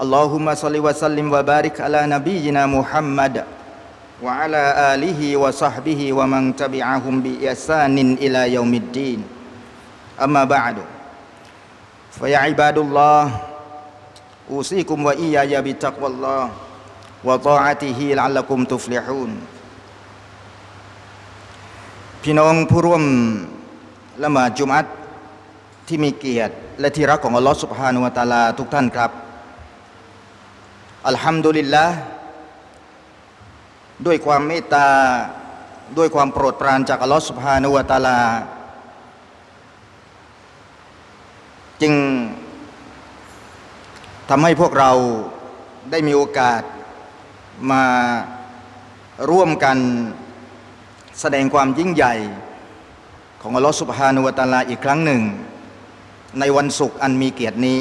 اللهم صل وسلم وبارك على نبينا محمد وعلى آله وصحبه ومن تبعهم بإحسان إلى يوم الدين أما بعد فيا عباد الله أوصيكم وإياي بتقوى الله وطاعته لعلكم تفلحون พี่น้องผู้ร่วมละหมาดจุมอัตที่มีเกียรติ และที่รักของอัลลอฮฺสุบฮานุวะตะอาลาทุกท่านครับ อัลฮัมดุลิลละด้วยความเมตตา ด้วยความโปรดปรานจากอัลลอฮฺสุบฮานุวะตาลา จึงทำให้พวกเราได้มีโอกาสมาร่วมกันแสดงความยิ่งใหญ่ ของอัลลอฮฺสุบฮานุวะตาลาอีกครั้งหนึ่ง ในวันศุกร์อันมีเกียรตินี้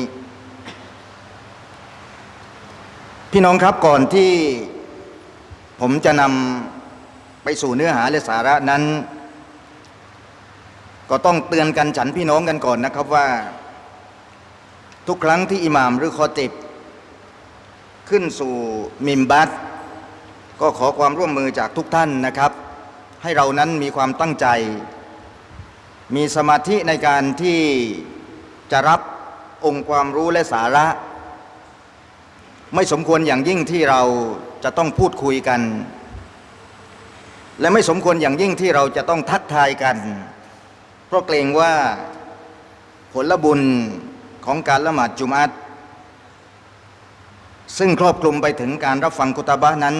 พี่น้องครับก่อนที่ผมจะนำไปสู่เนื้อหาและสาระนั้น ก็ต้องเตือนกันฉันพี่น้องกันก่อนนะครับว่า ทุกครั้งที่อิหม่ามหรือคอติบขึ้นสู่มิมบัตก็ขอความร่วมมือจากทุกท่านนะครับ ให้เรานั้นมีความตั้งใจ มีสมาธิในการที่จะรับองค์ความรู้และสาระ ไม่สมควรอย่างยิ่งที่เราจะต้องพูดคุยกัน และไม่สมควรอย่างยิ่งที่เราจะต้องทักทายกัน เพราะเกรงว่าผลบุญของการละหมาดจุมัตซึ่งครอบคลุมไปถึงการรับฟังกุตบะนั้น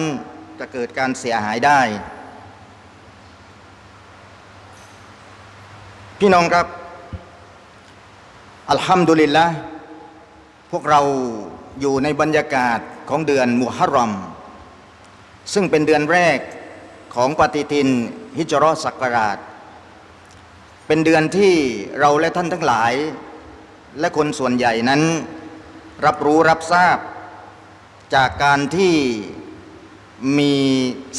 จะเกิดการเสียหายได้ พี่น้องครับ อัลฮัมดุลิลละพวกเรา อยู่ในบรรยากาศของเดือนมุฮัรรอม ซึ่งเป็นเดือนแรกของปฏิทินฮิจรัศักราช เป็นเดือนที่เราและท่านทั้งหลาย และคนส่วนใหญ่นั้น รับรู้รับทราบ จากการที่มี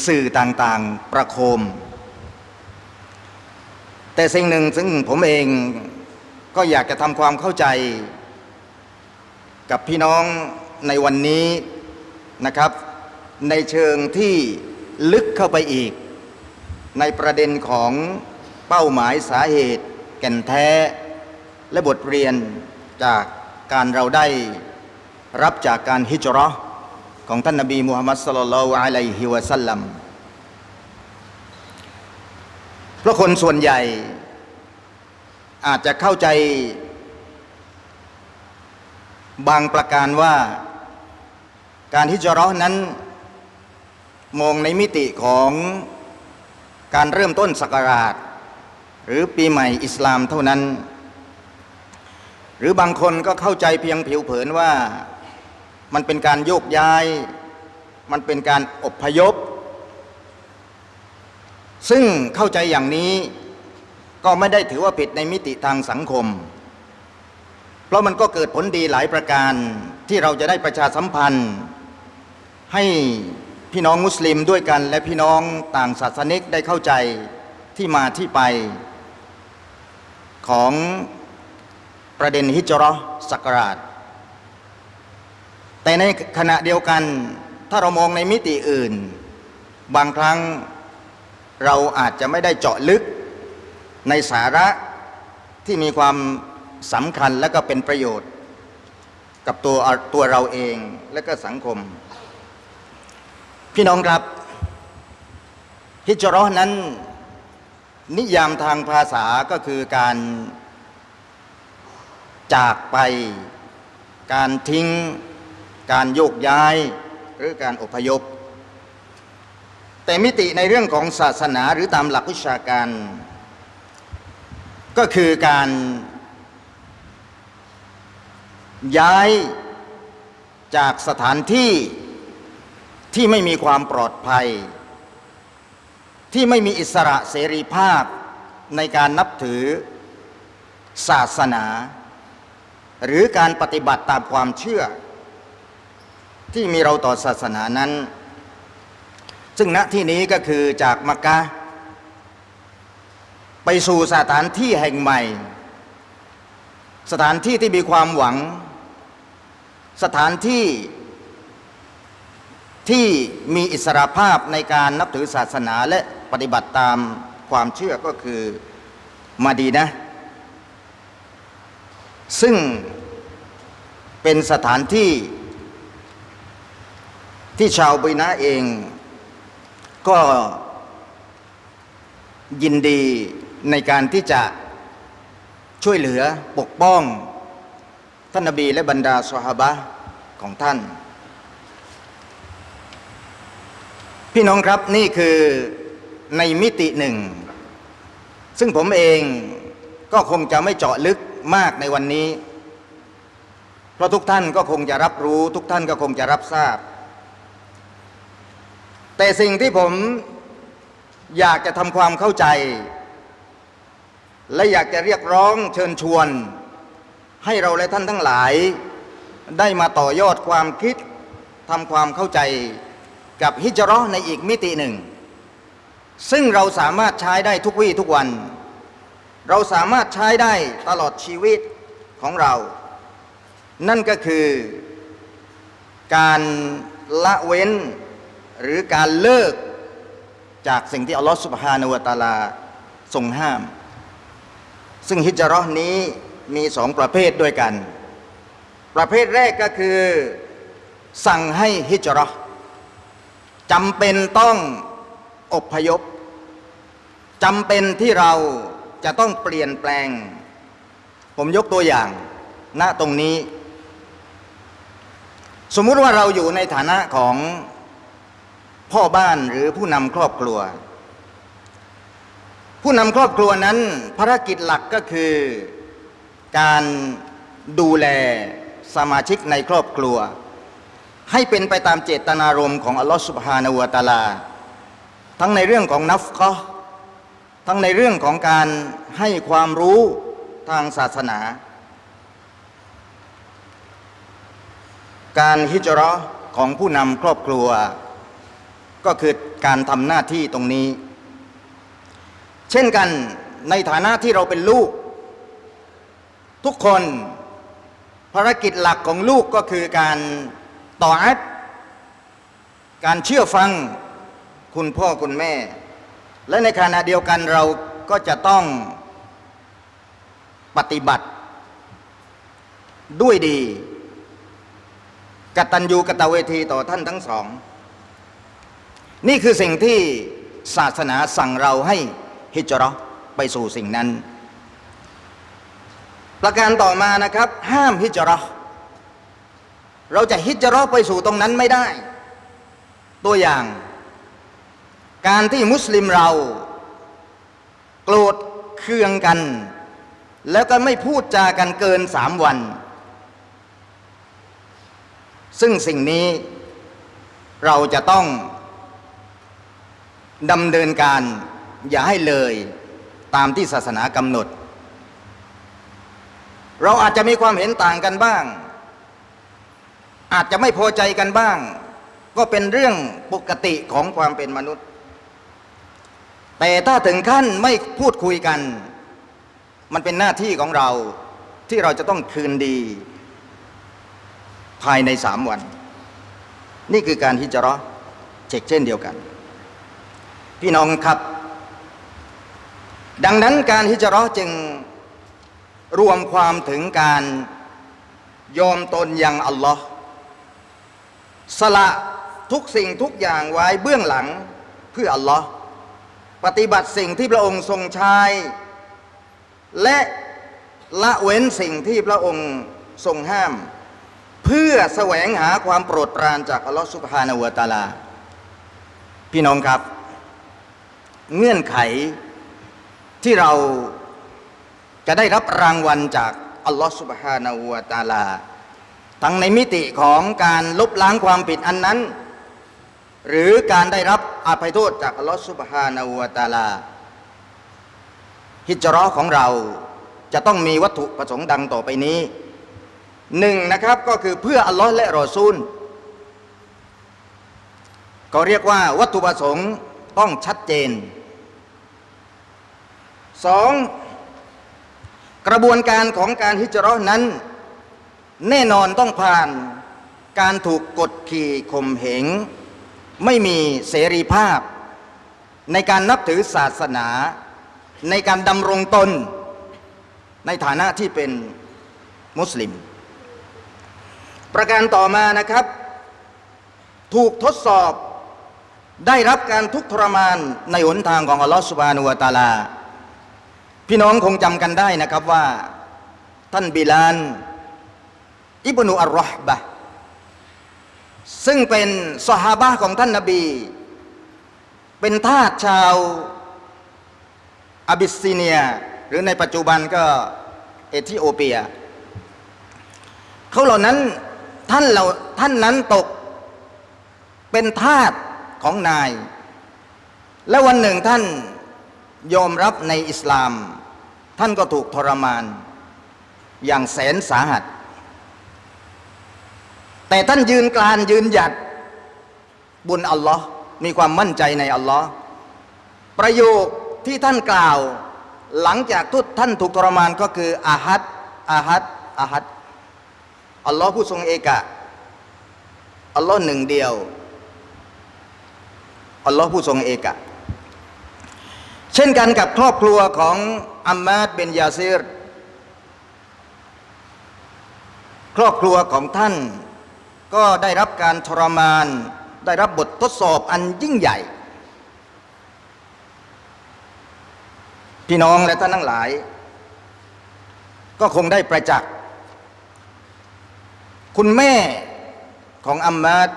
สื่อต่างๆประโคม แต่สิ่งหนึ่งซึ่งผมเองก็อยากจะทำความเข้าใจ กับพี่น้องในวันนี้นะครับ ในเชิงที่ลึกเข้าไปอีก ในประเด็นของเป้าหมายสาเหตุ แก่นแท้ และบทเรียนจากการเราได้รับจากการฮิจราะห์ของท่านนบีมุฮัมมัดสลลัลอฮุอะลัยฮิวะสัลลัมเพราะคนส่วนใหญ่อาจจะเข้าใจ บางประการว่า การฮิจเราะห์นั้น มองในมิติของการเริ่มต้นศักราช หรือปีใหม่อิสลามเท่านั้น หรือบางคนก็เข้าใจเพียงผิวเผินว่ามันเป็นการโยกย้าย มันเป็นการอบพยพ ซึ่งเข้าใจอย่างนี้ก็ไม่ได้ถือว่าผิดในมิติทางสังคม เพราะมันก็เกิดผลดีหลายประการที่เราจะได้ประชาสัมพันธ์ ให้พี่น้องมุสลิมด้วยกัน และพี่น้องต่างศาสนิกได้เข้าใจที่มาที่ไป ของประเด็นฮิจราะห์สักราช แต่ในขณะเดียวกันถ้าเรามองในมิติอื่น บางครั้งเราอาจจะไม่ได้เจาะลึกในสาระที่มีความ สำคัญและก็เป็นประโยชน์ กับตัวตัวเราเองและก็สังคม พี่น้องครับฮิจราะห์นั้น นิยามทางภาษาก็คือการจากไปการทิ้ง การโยกย้าย หรือการอพยพ แต่มิติในเรื่องของศาสนาหรือตามหลักวิชาการ ก็คือการ ย้ายจากสถานที่ที่ไม่มีความปลอดภัย ที่ไม่มีอิสระเสรีภาพในการนับถือศาสนา หรือการปฏิบัติตามความเชื่อ ที่มีเราต่อศาสนานั้น ซึ่งณที่นี้ก็คือจากมักกะไปสู่สถานที่แห่งใหม่ สถานที่ที่มีความหวัง สถานที่ที่มีอิสรภาพในการนับถือศาสนาและปฏิบัติตามความเชื่อก็คือมาดีนะ ซึ่งเป็นสถานที่ที่ชาวบินะเองก็ยินดีในการที่จะช่วยเหลือปกป้อง ท่านนบีและบรรดาสหาบะของท่าน พี่น้องครับนี่คือในมิติหนึ่ง ซึ่งผมเองก็คงจะไม่เจาะลึกมากในวันนี้ เพราะทุกท่านก็คงจะรับรู้ ทุกท่านก็คงจะรับทราบ แต่สิ่งที่ผมอยากจะทำความเข้าใจ และอยากจะเรียกร้องเชิญชวน ให้เราและท่านทั้งหลาย ได้มาต่อยอดความคิดทำความเข้าใจกับฮิจราะห์ในอีกมิติหนึ่ง ซึ่งเราสามารถใช้ได้ทุกวี่ทุกวัน เราสามารถใช้ได้ตลอดชีวิตของเรา นั่นก็คือ การละเว้นหรือการเลิกจากสิ่งที่อัลลอฮฺสุบฮานาวตาลาทรงห้าม ซึ่งฮิจราะห์นี้ มีสองประเภทด้วยกัน ประเภทแรกก็คือ สั่งให้ฮิจราะห์จำเป็นต้องอบพยพจำเป็นที่เราจะต้องเปลี่ยนแปลง ผมยกตัวอย่างณตรงนี้ สมมุติว่าเราอยู่ในฐานะของพ่อบ้านหรือผู้นำครอบครัว ผู้นำครอบครัวนั้นภารกิจหลักก็คือ การดูแลสมาชิกในครอบครัว ให้เป็นไปตามเจตนารมณ์ของอัลลอฮฺสุบฮานาวะตะอาลา ทั้งในเรื่องของนัฟกะห์ทั้งในเรื่องของการให้ความรู้ทางศาสนา การฮิจราะห์ของผู้นำครอบครัว ก็คือการทำหน้าที่ตรงนี้ เช่นกันในฐานะที่เราเป็นลูก ทุกคนภารกิจหลักของลูกก็คือการต่ออัดการเชื่อฟังคุณพ่อคุณแม่ และในขณะเดียวกันเราก็จะต้องปฏิบัติ ด้วยดีกตัญญูกตเวทีต่อท่านทั้งสอง นี่คือสิ่งที่ศาสนาสั่งเราให้ฮิจราะห์ไปสู่สิ่งนั้น ประการต่อมานะครับ ห้ามฮิจเราเราจะฮิจเราไปสู่ตรงนั้นไม่ได้ ตัวอย่าง การที่มุสลิมเรา โกรธเคืองกัน แล้วก็ไม่พูดจากันเกินสามวัน ซึ่งสิ่งนี้เราจะต้องดำเนินการอย่าให้เลยตามที่ศาสนากำหนด เราอาจจะมีความเห็นต่างกันบ้าง อาจจะไม่พอใจกันบ้าง ก็เป็นเรื่องปกติของความเป็นมนุษย์ แต่ถ้าถึงขั้นไม่พูดคุยกัน มันเป็นหน้าที่ของเราที่เราจะต้องคืนดี ภายในสามวัน นี่คือการฮิจราะห์เช็กเช่นเดียวกัน พี่น้องครับ ดังนั้นการฮิจราะห์จึง รวมความถึงการยอมตนยังอัลลอฮ์สละทุกสิ่งทุกอย่างไว้เบื้องหลังเพื่ออัลลอฮ์ปฏิบัติสิ่งที่พระองค์ทรงใช้และละเว้นสิ่งที่พระองค์ทรงห้าม เพื่อแสวงหาความโปรดปรานจากอัลลอฮ์สุบฮานาวตาลา พี่น้องครับ เงื่อนไขที่เรา จะได้รับรางวัลจากอัลลอฮ์สุบฮานาวะตาลา ทั้งในมิติของการลบล้างความผิดอันนั้น หรือการได้รับอภัยโทษจากอัลลอฮฺสุบฮานาอูวตาลา ฮิจราะของเราจะต้องมีวัตถุประสงค์ดังต่อไปนี้หนึ่งนะครับก็คือเพื่ออัลลอฮ์และรอซูลก็เรียกว่าวัตถุประสงค์ต้องชัดเจนสอง กระบวนการของการฮิจราะห์นั้น แน่นอนต้องผ่านการถูกกดขี่ข่มเหง ไม่มีเสรีภาพ ในการนับถือศาสนา ในการดำรงตน ในฐานะที่เป็นมุสลิม ประการต่อมานะครับ ถูกทดสอบได้รับการทุกข์ทรมานในหนทางของอัลลอฮฺสุบานุวะตาลา พี่น้องคงจำกันได้นะครับว่า ท่านบิลาน อิบนุอัลรอฮบะซึ่งเป็นสหาบะของท่านนาบี เป็นทาสชาวอาบิสซีเนีย หรือในปัจจุบันก็เอธิโอเปีย เขาเหล่านั้นท่านเราท่านนั้นตกเป็นทาสของนาย และวันหนึ่งท่านยอมรับในอิสลาม ท่านก็ถูกทรมาน อย่างแสนสาหัส แต่ท่านยืนกลานยืนหยัดบุญอัลลอฮ์มีความมั่นใจในอัลลอฮ์ประโยคที่ท่านกล่าว หลังจากทุกท่านถูกทรมานก็คืออาฮัดอาฮัดอาฮัดอัลลอฮ์ผู้ทรงเอกะอัลลอฮ์หนึ่งเดียวอัลลอฮ์ผู้ทรงเอกะ เช่นกันกับครอบครัวของ อัมมาดเบนยาซีรครอบครัวของท่าน ก็ได้รับการทรมาน ได้รับบททดสอบอันยิ่งใหญ่ พี่น้องและท่านทั้งหลาย ก็คงได้ประจักษ์คุณแม่ของอัมมาด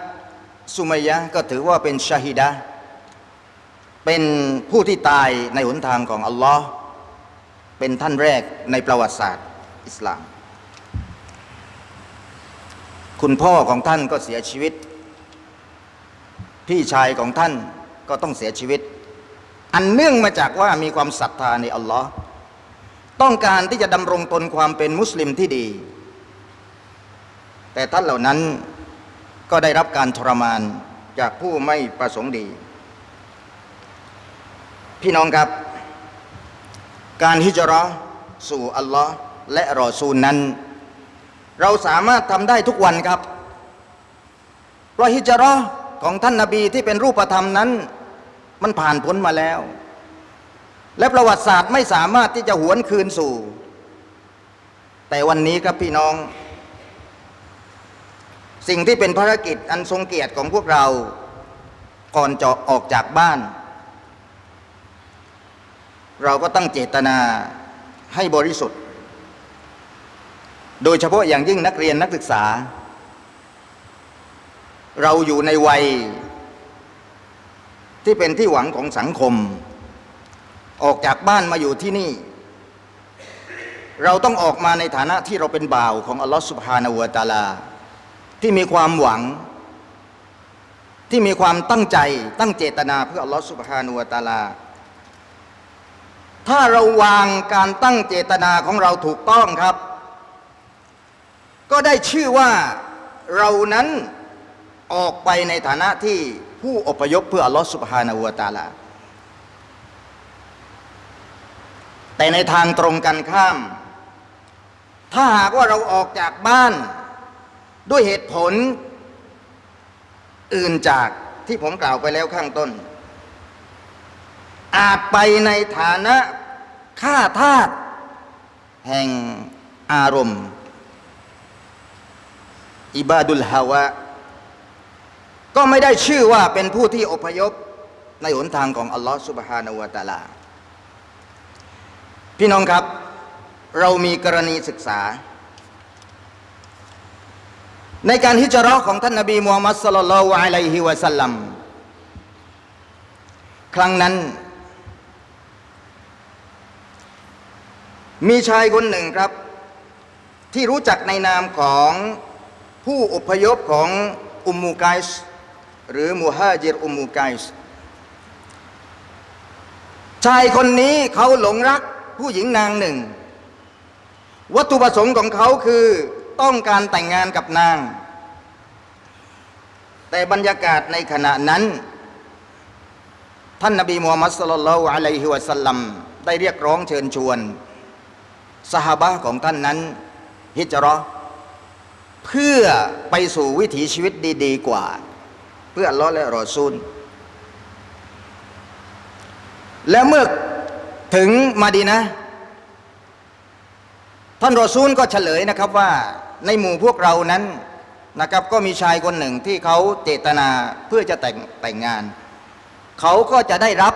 สุมยะก็ถือว่าเป็นชาฮิดะเป็นผู้ที่ตายในหนทางของอัลลอฮ์ เป็นท่านแรกในประวัติศาสตร์อิสลาม คุณพ่อของท่านก็เสียชีวิต พี่ชายของท่านก็ต้องเสียชีวิต อันเนื่องมาจากว่ามีความศรัทธาในอัลลอฮ์ต้องการที่จะดำรงตนความเป็นมุสลิมที่ดี แต่ท่านเหล่านั้นก็ได้รับการทรมานจากผู้ไม่ประสงค์ดี พี่น้องครับ การฮิจราะสู่อัลลอฮ์และรอซูลนั้น เราสามารถทำได้ทุกวันครับ เพราะฮิจราะของท่านนาบีที่เป็นรูปธรรมนั้น มันผ่านพ้นมาแล้ว และประวัติศาสตร์ไม่สามารถที่จะหวนคืนสู่ แต่วันนี้ครับพี่น้อง สิ่งที่เป็นภารกิจอันทรงเกียรติของพวกเรา ก่อนจะออกจากบ้าน เราก็ตั้งเจตนาให้บริสุทธิ์ โดยเฉพาะอย่างยิ่งนักเรียนนักศึกษา เราอยู่ในวัย ที่เป็นที่หวังของสังคม ออกจากบ้านมาอยู่ที่นี่ เราต้องออกมาในฐานะที่เราเป็นบ่าวของอัลลอฮฺสุบฮานาอูวตะอาลา ที่มีความหวังที่มีความตั้งใจตั้งเจตนาเพื่ออัลลอฮฺสุบฮานาอูวตะอาลา ถ้าเราวางการตั้งเจตนาของเราถูกต้องครับ ก็ได้ชื่อว่าเรานั้นออกไปในฐานะที่ผู้อพยพเพื่ออัลลอฮฺสุบฮานาอูวตาลา แต่ในทางตรงกันข้าม ถ้าหากว่าเราออกจากบ้านด้วยเหตุผลอื่นจากที่ผมกล่าวไปแล้วข้างต้น อาจไปในฐานะ ข้าทาสแห่งอารมณ์ อิบาดุลฮาวะ ก็ไม่ได้ชื่อว่าเป็นผู้ที่อพยพในหนทางของอัลลอฮฺสุบฮานาวะตะอาลา พี่น้องครับ เรามีกรณีศึกษา ในการฮิจราะของท่านนบีมูฮัมมัดสลลัลลอฮุอะลัยฮิวะสัลลัม ครั้งนั้น มีชายคนหนึ่งครับ ที่รู้จักในนามของผู้อพยพของอุมมูไกส์หรือมูฮาจิรอุมมูไกส์ชายคนนี้เขาหลงรักผู้หญิงนางหนึ่ง วัตถุประสงค์ของเขาคือต้องการแต่งงานกับนาง แต่บรรยากาศในขณะนั้น ท่านนบีมูฮัมมัดสลลัลลอฮุอะลัยฮิวะสัลลัมได้เรียกร้องเชิญชวน สหบะของท่านนั้น ฮิจราะห์เพื่อไปสู่วิถีชีวิตดีๆกว่า เพื่อลเลอและรอซูล แล้วเมื่อถึงมาดีนะ ท่านรอซูลก็เฉลยนะครับว่าในหมู่พวกเรานั้นนะครับก็มีชายคนหนึ่งที่เขาเจตนาเพื่อจะแต่งแต่งงาน เขาก็จะได้รับ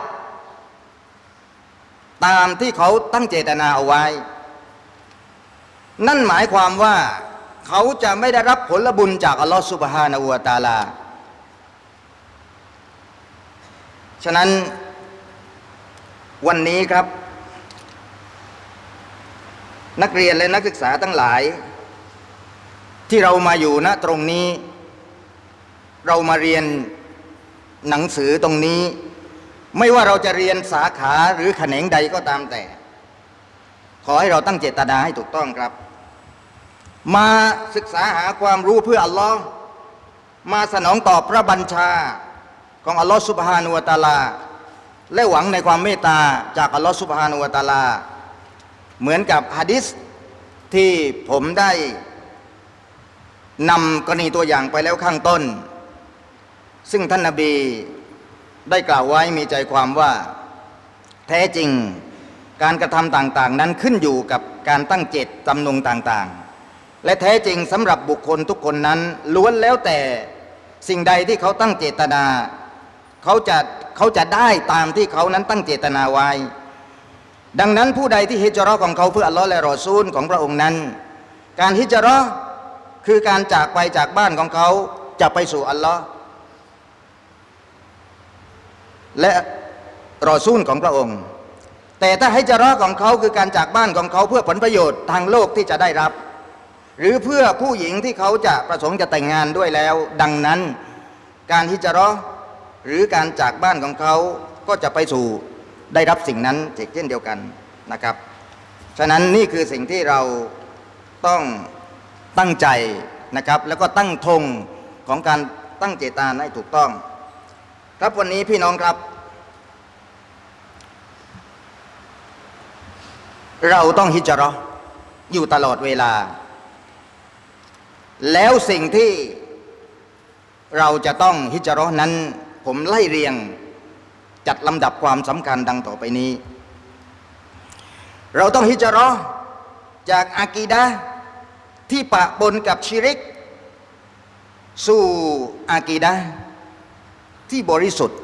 ตามที่เขาตั้งเจตนาเอาไว้ นั่นหมายความว่าเขาจะไม่ได้รับผลบุญจากอัลลอฮฺสุบฮานาอูตาลา ฉะนั้นวันนี้ครับ นักเรียนและนักศึกษาทั้งหลาย ที่เรามาอยู่ณตรงนี้ เรามาเรียนหนังสือตรงนี้ ไม่ว่าเราจะเรียนสาขาหรือแขนงใดก็ตามแต่ ขอให้เราตั้งเจตนาให้ถูกต้องครับ มาศึกษาหาความรู้เพื่ออัลลอฮ์มาสนองตอบพระบัญชาของอัลลอฮ์สุบฮานุวะตาลา และหวังในความเมตตาจากอัลลอฮ์สุบฮานุวะตาลา เหมือนกับฮะดิษที่ผมได้นำกรณีตัวอย่างไปแล้วข้างต้น ซึ่งท่านนาบีได้กล่าวไว้มีใจความว่า แท้จริงการกระทำต่าง ๆ นั้นขึ้นอยู่กับการตั้งเจตจำนงต่าง ๆ และแท้จริงสำหรับบุคคลทุกคนนั้น ล้วนแล้วแต่สิ่งใดที่เขาตั้งเจตนาเขาจะเขาจะได้ตามที่เขานั้นตั้งเจตนาไว้ ดังนั้นผู้ใดที่ฮิจเราะห์ของเขาเพื่ออัลลอฮ์และรอซูลของพระองค์นั้น การฮิจเราะห์คือการจากไปจากบ้านของเขาจะไปสู่อัลลอฮ์และรอซูลของพระองค์ แต่ถ้าฮิจเราะห์ของเขาคือการจากบ้านของเขาเพื่อผลประโยชน์ทางโลกที่จะได้รับ หรือเพื่อผู้หญิงที่เขาจะประสงค์จะแต่งงานด้วยแล้ว ดังนั้น การฮิจราะห์หรือการจากบ้านของเขาก็จะไปสู่ได้รับสิ่งนั้นเช่นเดียวกันนะครับ ฉะนั้นนี่คือสิ่งที่เราต้องตั้งใจนะครับ แล้วก็ตั้งธงของการตั้งเจตนาให้ถูกต้อง ครับวันนี้พี่น้องครับ เราต้องฮิจราะห์อยู่ตลอดเวลา แล้วสิ่งที่เราจะต้องฮิจราะห์นั้น ผมไล่เรียงจัดลำดับความสำคัญดังต่อไปนี้ เราต้องฮิจราะห์จากอากีดะที่ปะปนกับชิริก สู่อากีดะที่บริสุทธิ์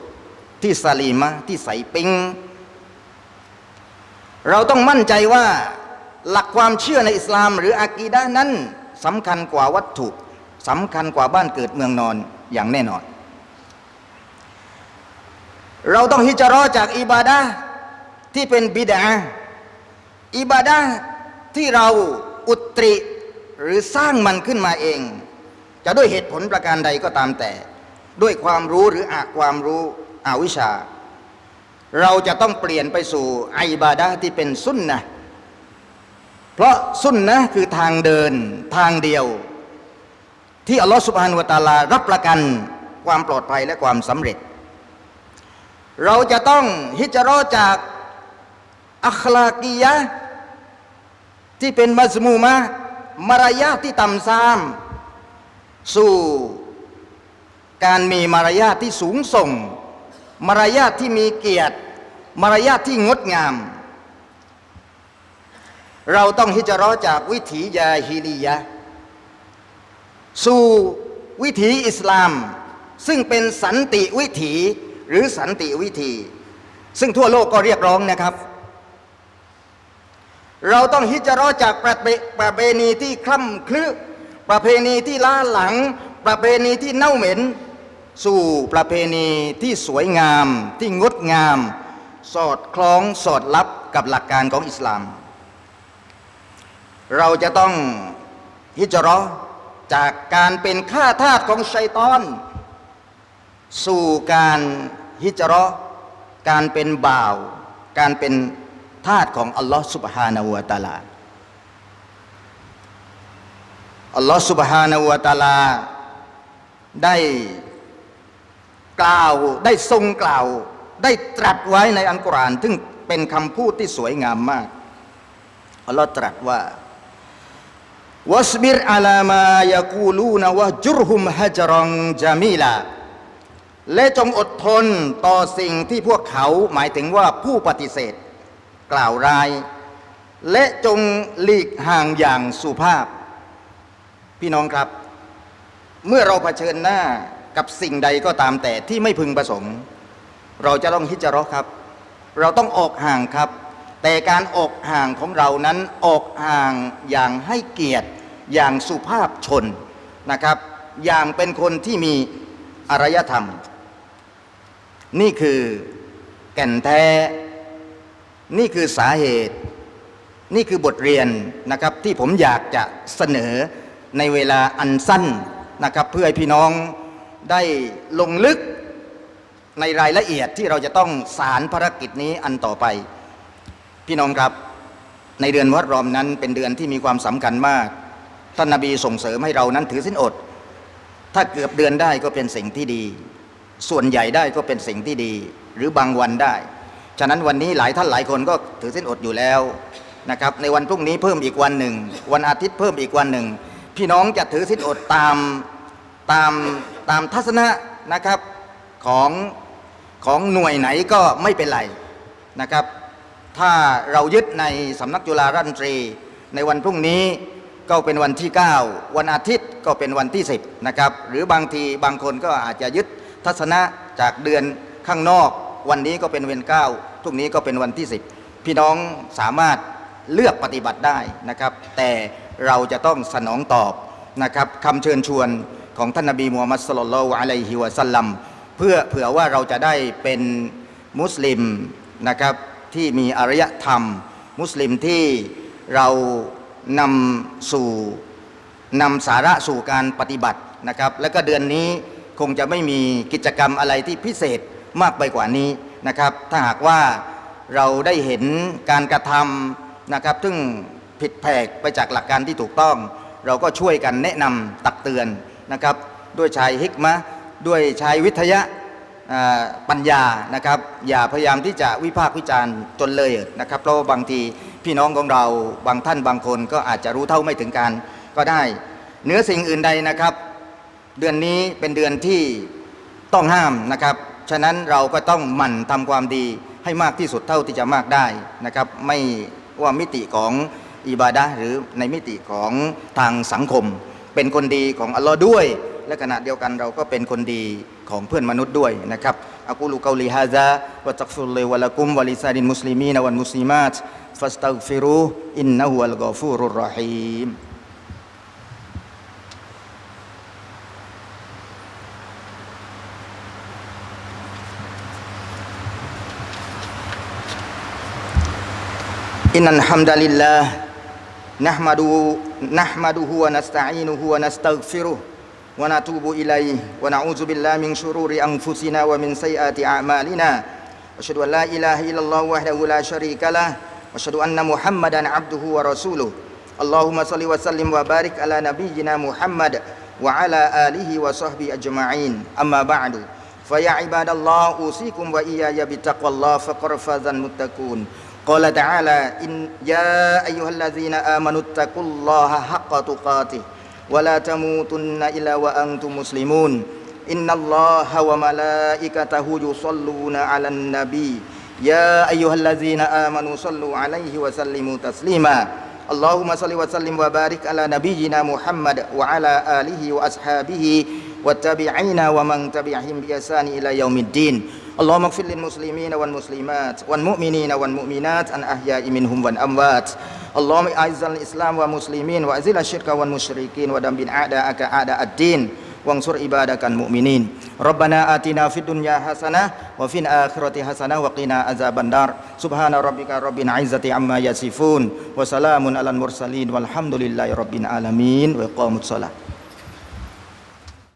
ที่สลีมะที่ใสปิงเราต้องมั่นใจว่าหลักความเชื่อในอิสลาม หรืออากีดะนั้น สำคัญกว่าวัตถุสำคัญกว่าบ้านเกิดเมืองนอนอย่างแน่นอน เราต้องฮิจราะห์จากอิบาดะห์ที่เป็นบิดาอิบาดะห์ที่เราอุตริหรือสร้างมันขึ้นมาเอง จะด้วยเหตุผลประการใดก็ตามแต่ ด้วยความรู้หรืออาความรู้อาวิชา เราจะต้องเปลี่ยนไปสู่อิบาดะห์ที่เป็นสุนนะ เพราะสุนนะคือทางเดินทางเดียว ที่อัลลอฮฺสุบฮานุวตาลารับประกันความปลอดภัยและความสำเร็จ เราจะต้องฮิจราะห์จากอัคลากียะที่เป็นมัซมูมะมารยาทที่ต่ำซาม สู่การมีมารยาทที่สูงส่ง มารยาทที่มีเกียรติ มารยาทที่งดงาม เราต้องฮิจราะห์จากวิถียาฮิลียะ สู่วิถีอิสลาม ซึ่งเป็นสันติวิถีหรือสันติวิธี ซึ่งทั่วโลกก็เรียกร้องนะครับ เราต้องฮิจราะห์จากประเพประเพณีที่คล่ำคลึประเพณีที่ล้าหลัง ประเพณีที่เน่าเหม็น สู่ประเพณีที่สวยงามที่งดงาม สอดคล้องสอดรับกับหลักการของอิสลาม เราจะต้องฮิจรอจากการเป็นข้าทาสของชัยตอน สู่การฮิจรอการเป็นบ่าว การเป็นทาสของอัลลอฮ์สุบฮานาวตาลาอัลลอฮ์สุบฮานาวตาลา ได้กล่าวได้ทรงกล่าว ได้ตรัสไว้ในอัลกุรอานซึ่งเป็นคำพูดที่สวยงามมากอัลลอฮ์ตรัสว่า วัสบิรอาลามายากูลูนวะจุรหุมฮะจรังจามีลาและจงอดทนต่อสิ่งที่พวกเขาหมายถึงว่าผู้ปฏิเสธ กล่าวร้าย และจงหลีกห่างอย่างสุภาพ พี่น้องครับ เมื่อเราเผชิญหน้ากับสิ่งใดก็ตามแต่ที่ไม่พึงประสงค์ เราจะต้องฮิจรครับ เราต้องออกห่างครับ แต่การอกห่างของเรานั้นออกห่างอย่างให้เกียรติอย่างสุภาพชนนะครับ อย่างเป็นคนที่มีอารยธรรม นี่คือแก่นแท้ นี่คือสาเหตุ นี่คือบทเรียนนะครับที่ผมอยากจะเสนอในเวลาอันสั้นนะครับ เพื่อให้พี่น้องได้ลงลึกในรายละเอียดที่เราจะต้องสารภารกิจนี้อันต่อไป พี่น้องครับ ในเดือนวัดรอมนั้นเป็นเดือนที่มีความสำคัญมาก ท่านนาบีส่งเสริมให้เรานั้นถือสินอด ถ้าเกือบเดือนได้ก็เป็นสิ่งที่ดี ส่วนใหญ่ได้ก็เป็นสิ่งที่ดี หรือบางวันได้ ฉะนั้นวันนี้หลายท่านหลายคนก็ถือสินอดอยู่แล้วนะครับในวันพรุ่งนี้เพิ่มอีกวันหนึ่ง วันอาทิตย์เพิ่มอีกวันหนึ่ง พี่น้องจะถือสินอดตามตามตามทัศนะนะครับของของหน่วยไหนก็ไม่เป็นไรนะครับ ถ้าเรายึดในสำนักจุฬาราชมนตรี ในวันพรุ่งนี้ก็เป็นวันที่ 9 วันอาทิตย์ก็เป็นวันที่ 10นะครับหรือบางทีบางคนก็อาจจะยึดทัศนะจากเดือนข้างนอก วันนี้ก็เป็นเวนเก้าพรุ่งนี้ก็เป็นวันที่ 10 พี่น้องสามารถเลือกปฏิบัติได้นะครับ แต่เราจะต้องสนองตอบนะครับคำเชิญชวนของท่านนบีมูฮัมมัดสลลัลลอฮุอะลัยฮิวะสัลลัมเพื่อเผื่อว่าเราจะได้เป็นมุสลิมนะครับ ที่มีอารยธรรม มุสลิมที่เรานำสู่นำสาระสู่การปฏิบัตินะครับ และก็เดือนนี้คงจะไม่มีกิจกรรมอะไรที่พิเศษมากไปกว่านี้นะครับ ถ้าหากว่าเราได้เห็นการกระทำนะครับ ซึ่งผิดแผกไปจากหลักการที่ถูกต้อง เราก็ช่วยกันแนะนำตักเตือนนะครับ ด้วยใช้ฮิกมะด้วยใช้วิทยะอ่า ปัญญานะครับ อย่าพยายามที่จะวิพากษ์วิจารณ์จนเลยนะครับเพราะว่าบางทีพี่น้องของเราบางท่านบางคนก็อาจจะรู้เท่าไม่ถึงการก็ได้เหนือสิ่งอื่นใดนะครับ เดือนนี้เป็นเดือนที่ต้องห้ามนะครับ ฉะนั้นเราก็ต้องหมั่นทำความดีให้มากที่สุดเท่าที่จะมากได้นะครับ ไม่ว่ามิติของอิบาดะหรือในมิติของทางสังคม เป็นคนดีของอัลลอฮ์ด้วย และขณะเดียวกันเราก็เป็นคนดี ของเพื่อนมนุษย์ด้วยนะครับอักูลูกาลีฮาซาวะตักฟุลเลวะละกุมวะลิซาดินมุสลิมีนวันมุสลิมาตฟัสตักฟิรูอินนะฮุวัลกอฟูรุรรอฮีม إن الحمد لله نحمده نحمده ونستعينه ونستغفره ونتوب إليه ونعوذ بالله من شرور أنفسنا ومن سيئات أعمالنا. أشهد أن لا إله إلا الله وحده لا شريك له. وأشهد أن محمدا عبده ورسوله. اللهم صل وسلم وبارك على نبينا محمد وعلى آله وصحبه أجمعين. أما بعد فيا عباد الله أوصيكم وإياي بتقوى الله فقد فاز المتقون. قال تعالى إن يا أيها الذين آمنوا اتقوا الله حق تقاته. ولا تموتن إلا وأنتم مسلمون. إن الله وملائكته يصلون على النبي. يا أيها الذين آمنوا صلوا عليه وسلموا تسليما. اللهم صل وسلم وبارك على نبينا محمد وعلى آله وأصحابه والتابعين ومن تبعهم بإحسان إلى يوم الدين. اللهم اغفر للمسلمين والمسلمات والمؤمنين والمؤمنات الأحياء منهم والأموات. Allahumma aizzal Islam wa muslimin wa azil asyirka wa musyrikin wa dambin a'da'aka a'da'ad-din wangsur ibadakan mu'minin. Rabbana atina fid dunya hasanah wa fin akhirati hasanah wa qina azabandar Subhana rabbika rabbil aizzati amma yasifun wa salamun alal mursalin walhamdulillahi rabbil alamin wa iqamut salat